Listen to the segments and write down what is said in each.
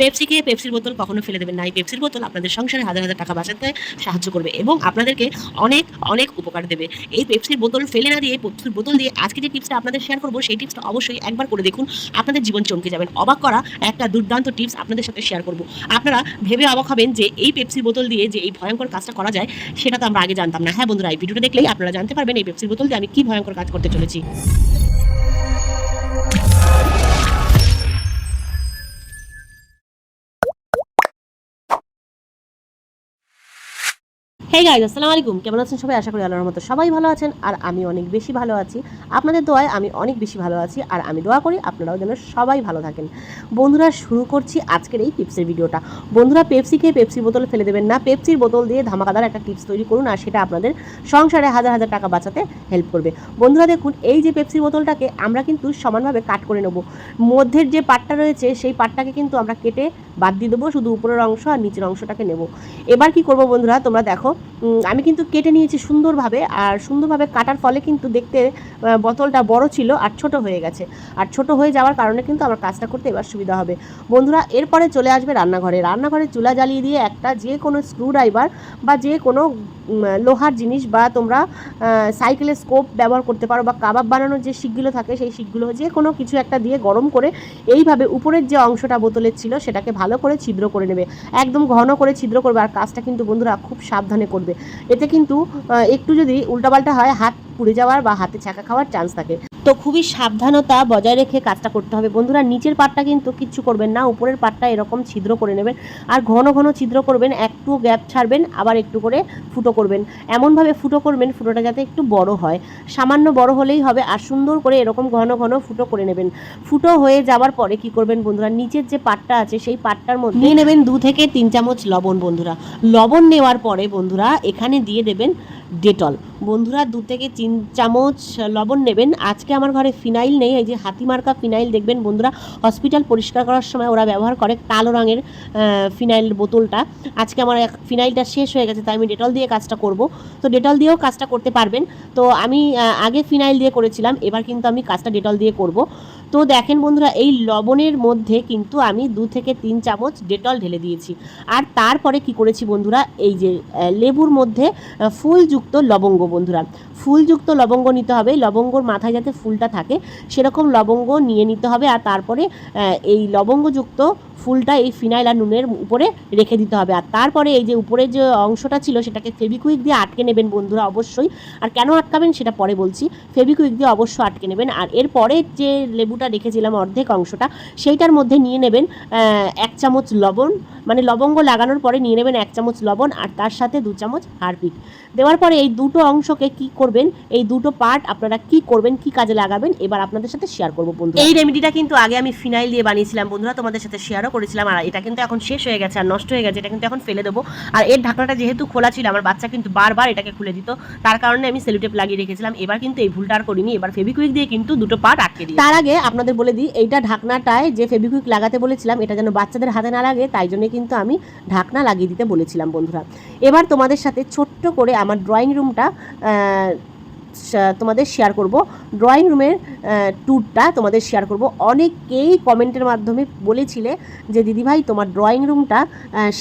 Pepsi খেয়ে পেপসির বোতল কখনো ফেলে দেবেন না। এই পেপসির বোতল আপনাদের সংসারে হাজার হাজার টাকা বাঁচাতে সাহায্য করবে এবং আপনাদেরকে অনেক অনেক উপকার দেবে। এই পেপসির বোতল ফেলে না দিয়ে পেপসির বোতল দিয়ে আজকে যে টিপসটা আপনাদের শেয়ার করব, সেই টিপসটা অবশ্যই একবার করে দেখুন। আপনাদের জীবন চমকে যাবেন অবাক করা একটা দুর্দান্ত টিপস আপনাদের সাথে শেয়ার করব। আপনারা ভেবে অবাক হবেন যে এই পেপসির বোতল দিয়ে যে এই ভয়ঙ্কর কাজটা করা যায়, সেটা তো আমরা আগে জানতাম না। হ্যাঁ বন্ধুরা, এই ভিডিওটা দেখলেই আপনারা জানতে পারবেন এই পেপসির বোতল দিয়ে আমি কি ভয়ঙ্কর কাজ করতে চলেছি। হে গাইজ আসসালামু আলাইকুম। কেমন আছেন সবাই? আশা করি আল্লাহর মতো সবাই ভালো আছেন আর আমি অনেক বেশি ভালো আছি। আপনাদের দোয়ায় আমি অনেক বেশি ভালো আছি আর আমি দোয়া করি আপনারাও যেন সবাই ভালো থাকেন। বন্ধুরা, শুরু করছি আজকের এই টিপসের ভিডিওটা। বন্ধুরা পেপসি খেয়ে পেপসির বোতল ফেলে দেবেন না। পেপসির বোতল দিয়ে ধামাকাদার একটা টিপস তৈরি করুন আর সেটা আপনাদের সংসারে হাজার হাজার টাকা বাঁচাতে হেল্প করবে। বন্ধুরা, দেখুন, এই যে পেপসির বোতলটাকে আমরা কিন্তু সমানভাবে কাট করে নেব। মধ্যের যে পাটটা রয়েছে, সেই পাটটাকে কিন্তু আমরা কেটে বাদ দিয়ে দেবো। শুধু উপরের অংশ আর নিচের অংশটাকে নেব। এবার কি করব বন্ধুরা, তোমরা দেখো আমি কিন্তু কেটে নিয়েছি সুন্দরভাবে আর সুন্দরভাবে কাটার ফলে কিন্তু দেখতে বোতলটা বড় ছিল আর ছোট হয়ে গেছে। আর ছোট হয়ে যাওয়ার কারণে কিন্তু আমার কাজটা করতে এবার সুবিধা হবে। বন্ধুরা, এরপরে চলে আসবে রান্নাঘরে। রান্নাঘরে চুলা জ্বালিয়ে দিয়ে একটা যে কোনো স্ক্রুড্রাইভার বা যে কোনো লোহার জিনিস বা তোমরা সাইকেলের স্কোপ ব্যবহার করতে পারো বা কাবাব বানানোর যে শিকগুলো থাকে, সেই শিকগুলো যে কোনো কিছু একটা দিয়ে গরম করে এইভাবে উপরের যে অংশটা বোতলের ছিল, সেটাকে ভালো করে ছিদ্র করে নেবে। একদম ঘন করে ছিদ্র করবে আর কাজটা কিন্তু বন্ধুরা খুব সাবধানে করবে। এতে কিন্তু একটু যদি উল্টাপাল্টা হয়, হাত পুড়ে যাওয়ার বা হাতে ছাকা খাওয়ার চান্স থাকে। তো খুবই সাবধানতা বজায় রেখে কাজটা করতে হবে। বন্ধুরা, নিচের পাটটা কিন্তু কিচ্ছু করবেন না, উপরের পাটটা এরকম ছিদ্র করে নেবেন। আর ঘন ঘন ছিদ্র করবেন, একটু গ্যাপ ছাড়বেন, আবার একটু করে ফুটো করবেন। এমনভাবে ফুটো করবেন, ফুটোটা যাতে একটু বড় হয়। সামান্য বড় হলেই হবে, আর সুন্দর করে এরকম ঘন ঘন ফুটো করে নেবেন। ফুটো হয়ে যাওয়ার পরে কি করবেন বন্ধুরা, নিচের যে পাটটা আছে, সেই পাটটার মধ্যে নিয়ে নেবেন দু থেকে তিন চামচ লবণ বন্ধুরা। লবণ নেওয়ার পরে বন্ধুরা, এখানে দিয়ে দেবেন ডেটল। বন্ধুরা, দু থেকে তিন চামচ লবণ নেবেন। আজকে আমার ঘরে ফিনাইল নেই, এই যে হাতিমার্কা ফিনাইল দেখবেন বন্ধুরা, হসপিটাল পরিষ্কার করার সময় ওরা ব্যবহার করে কালো রঙের ফিনাইল বোতলটা। আজকে আমার ফিনাইলটা শেষ হয়ে গেছে, তাই আমি ডেটল দিয়ে কাজটা করব। তো ডেটল দিয়েও কাজটা করতে পারবেন। তো আমি আগে ফিনাইল দিয়ে করেছিলাম, এবার কিন্তু আমি কাজটা ডেটল দিয়ে করব। তো দেখেন বন্ধুরা, এই লবণের মধ্যে কিন্তু আমি দু থেকে তিন চামচ ডেটল ঢেলে দিয়েছি। আর তারপরে কি করেছি বন্ধুরা, এই যে লেবুর মধ্যে ফুলযুক্ত লবঙ্গ বন্ধুরা। ফুলযুক্ত লবঙ্গ নিতে হবে, লবঙ্গর মাথায় যাতে ফুলটা থাকে, সেরকম লবঙ্গ নিয়ে নিতে হবে। আর তারপরে এই লবঙ্গযুক্ত ফুলটা এই ফিনাইল আর নুনের উপরে রেখে দিতে হবে। আর তারপরে এই যে উপরে যে অংশটা ছিল, সেটাকে ফেবিকুইক দিয়ে আটকে নেবেন বন্ধুরা, অবশ্যই। আর কেন আটকাবেন সেটা পরে বলছি। ফেবিকুইক দিয়ে অবশ্যই আটকে নেবেন। আর এরপরে যে লেবুটা রেখেছিলাম অর্ধেক অংশটা সেইটার মধ্যে নিয়ে নেবেন এক চামচ লবণ। মানে লবঙ্গ লাগানোর পরে নিয়ে নেবেন এক চামচ লবণ আর তার সাথে দু চামচ হারপিক। দেওয়ার পরে এই দুটো অংশকে কি করবেন এই দুটো পার্ট আপনারা কি করবেন কি কাজে লাগাবেন এবার আপনাদের সাথে শেয়ার করব বন্ধু এই রেমেডিটা কিন্তু আগে আমি ফিনাইল দিয়ে বানিয়েছিলাম বন্ধুরা তোমাদের সাথে শেয়ারও করেছিলাম। আর এটা কিন্তু এখন শেষ হয়ে গেছে আর নষ্ট হয়ে গেছে এটা কিন্তু এখন ফেলে দেবো। আর এর ঢাকনাটা যেহেতু খোলা ছিল আমার বাচ্চা কিন্তু বারবার এটাকে খুলে দিত তার কারণে আমি সেলুটেপ লাগিয়ে রেখেছিলাম। এবার কিন্তু এই ভুলটা আর করিনি এবার ফেবিকুইক দিয়ে কিন্তু দুটো পার্ট আটকে দিই তার আগে আপনাদের বলে দিই, এইটা ঢাকনাটায় যে ফেবিকুইক লাগাতে বলেছিলাম, এটা যেন বাচ্চাদের হাতে না লাগে, তাই জন্য কিন্তু আমি ঢাকনা লাগিয়ে দিতে বলেছিলাম বন্ধুরা। এবার তোমাদের সাথে ছোট্ট করে আমার ড্রয়িং রুমটা তোমাদের শেয়ার করব। ড্রয়িং রুমের ট্যুরটা তোমাদের শেয়ার করব। অনেকেই কমেন্টের মাধ্যমে বলেছিলে যে, দিদিভাই, তোমার ড্রয়িং রুমটা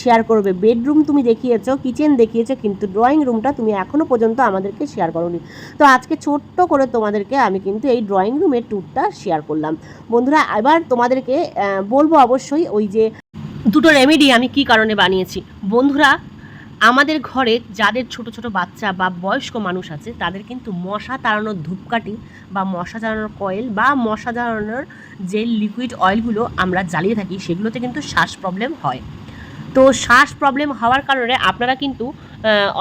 শেয়ার করবে। বেডরুম তুমি দেখিয়েছো কিচেন দেখিয়েছো, কিন্তু ড্রয়িং রুমটা তুমি এখনও পর্যন্ত আমাদেরকে শেয়ার করোনি। তো আজকে ছোট্ট করে তোমাদেরকে আমি কিন্তু এই ড্রয়িং রুমের ট্যুরটা শেয়ার করলাম। বন্ধুরা, এবার তোমাদেরকে বলব অবশ্যই ওই যে, দুটো রেমেডি আমি কি কারণে বানিয়েছি। বন্ধুরা আমাদের ঘরে যাদের ছোট ছোট বাচ্চা বা বয়স্ক মানুষ আছে, তাদের কিন্তু মশা তাড়ানোর ধূপকাঠি বা মশা জ্বালানোর কয়েল বা মশা জ্বালানোর যে লিকুইড অয়েলগুলো আমরা জ্বালিয়ে থাকি, সেগুলোতে কিন্তু শ্বাস প্রবলেম হয়। তো শ্বাস প্রবলেম হওয়ার কারণে আপনারা কিন্তু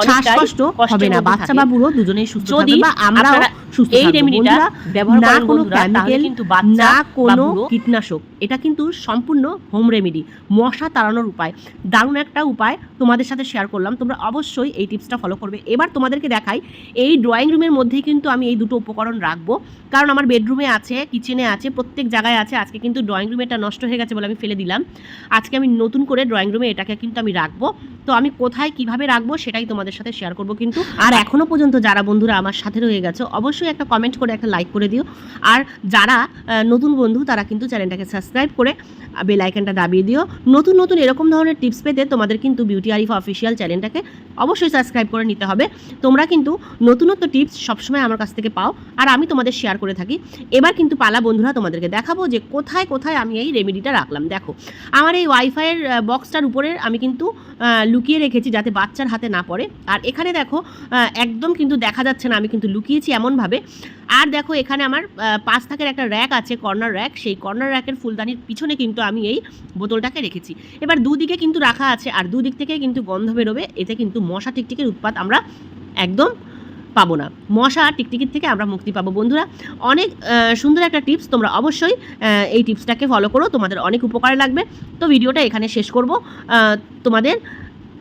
শ্বাসকষ্ট হবে না বাচ্চা। বা বুড়ো দুজনেই সুস্থ থাকবে বা আমরাও সুস্থ এই। রেমেডিটা ব্যবহার না কোনো বন্ধুরা, কিন্তু না কোনো কীটনাশক এটা কিন্তু সম্পূর্ণ হোম রেমেডি মশা তাড়ানোর উপায়। দারুণ একটা উপায় তোমাদের সাথে শেয়ার করলাম। তোমরা অবশ্যই এই টিপসটা ফলো করবে। এবার তোমাদেরকে দেখাই এই ড্রয়িং রুমের মধ্যেই কিন্তু আমি এই দুটো উপকরণ রাখব। কারণ আমার বেডরুমে আছে কিচেনে আছে প্রত্যেক জায়গায় আছে। আজকে কিন্তু ড্রয়িং রুমে এটা নষ্ট হয়ে গেছে বলে আমি ফেলে দিলাম। আজকে আমি নতুন করে ড্রয়িং রুমে এটাকে কিন্তু আমি রাখব। তো আমি কোথায় কীভাবে রাখব সেটাই তোমাদের সাথে শেয়ার করব কিন্তু। আর এখনও পর্যন্ত যারা বন্ধুরা আমার সাথে রয়ে গেছো, অবশ্যই একটা কমেন্ট করে একটা লাইক করে দিও। আর যারা নতুন বন্ধু, তারা কিন্তু চ্যানেলটাকে সাবস্ক্রাইব করে বেল আইকনটা দাবিয়ে দিও। নতুন নতুন এরকম ধরনের টিপস পেতে তোমাদের কিন্তু বিউটি আরিফ অফিসিয়াল চ্যানেলটাকে অবশ্যই সাবস্ক্রাইব করে নিতে হবে। তোমরা কিন্তু নতুনত্ব টিপস সবসময় আমার কাছ থেকে পাও, আর আমি তোমাদের শেয়ার করে থাকি। এবার কিন্তু পালা বন্ধুরা, তোমাদেরকে দেখাবো যে কোথায় কোথায় আমি এই রেমেডিটা রাখলাম। দেখো, আমার এই ওয়াইফাইয়ের বক্সটার উপরে আমি কিন্তু লুকিয়ে রেখেছি যাতে বাচ্চার হাতে না পড়ে। আর এখানে দেখো একদম কিন্তু দেখা যাচ্ছে না, আমি কিন্তু লুকিয়েছি এমনভাবে। আর দেখো, এখানে আমার পাঁচ থাকের একটা র্যাক আছে কর্নার র্যাক সেই কর্নার র্যাকের ফুলদানির পিছনে কিন্তু আমি এই বোতলটাকে রেখেছি। এবার দুদিকে কিন্তু রাখা আছে, আর দুদিক থেকে কিন্তু গন্ধ বেরোবে। এতে কিন্তু মশা টিকটিকের উৎপাত আমরা একদম পাবো না। মশা টিকটিকির থেকে আমরা মুক্তি পাবো। বন্ধুরা, অনেক সুন্দর একটা টিপস। তোমরা অবশ্যই এই টিপসটাকে ফলো করো। তোমাদের অনেক উপকারে লাগবে। তো ভিডিওটা এখানে শেষ করব। তোমাদের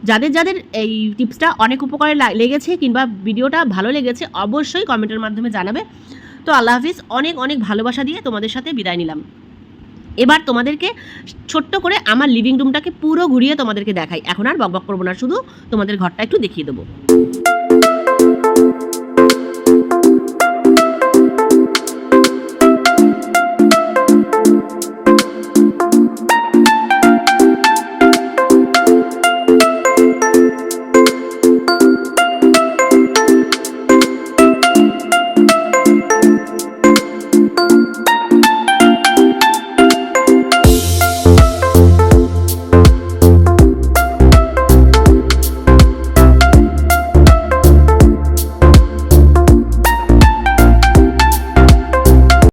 যাদের যাদের এই টিপসটা অনেক উপকারে লেগেছে কিংবা ভিডিওটা ভালো লেগেছে, অবশ্যই কমেন্টের মাধ্যমে জানাবে। তো আল্লাহ হাফিজ, অনেক অনেক ভালোবাসা দিয়ে তোমাদের সাথে বিদায় নিলাম। এবার তোমাদেরকে ছোট্ট করে আমার লিভিং রুমটাকে পুরো ঘুরিয়ে তোমাদেরকে দেখাই। এখন আর বকবক করব না, শুধু তোমাদের ঘরটা একটু দেখিয়ে দেবো।